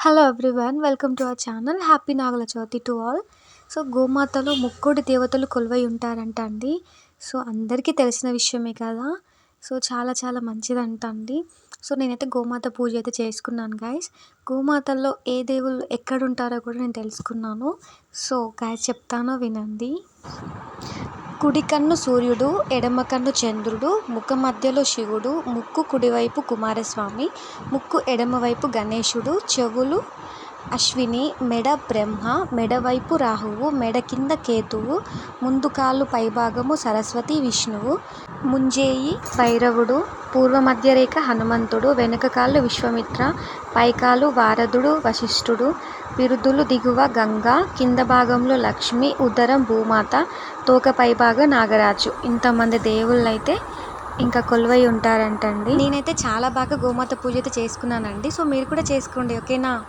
Hello everyone welcome to our channel happy Nagula Chavithi to all so గోమాతలో ముక్కోటి దేవతలు కొలువై ఉంటారంట అండి సో అందరికీ తెలిసిన విషయమే కదా సో చాలా చాలా మంచిదంట అండి సో నేనైతే గోమాత పూజ అయితే చేసుకున్నాను గైస్ గోమాతల్లో ఏ దేవుళ్ళు ఎక్కడ ఉంటారో కూడా నేను తెలుసుకున్నాను. సో గైస్ చెప్తానో వినండి. కుడి కన్ను సూర్యుడు ఎడమ కన్ను చంద్రుడు ముఖ మధ్యలో శివుడు ముక్కు కుడివైపు కుమారస్వామి ముక్కు ఎడమవైపు గణేశుడు చెవులు అశ్విని మెడ బ్రహ్మ మెడవైపు రాహువు మెడ కింద కేతువు ముందు పైభాగము సరస్వతి విష్ణువు ముంజేయి భైరవుడు పూర్వ మధ్యరేఖ హనుమంతుడు వెనుక కాళ్ళు విశ్వమిత్ర పైకాలు వారధుడు వశిష్ఠుడు బిరుదులు దిగువ గంగ కింద భాగంలో లక్ష్మి ఉదరం భూమాత తోక పైభాగం నాగరాజు. ఇంతమంది దేవుళ్ళు అయితే ఇంకా కొలువై ఉంటారంటండి. నేనైతే చాలా బాగా గోమాత పూజ అయితే చేసుకున్నానండి. సో మీరు కూడా చేసుకోండి ఓకేనా?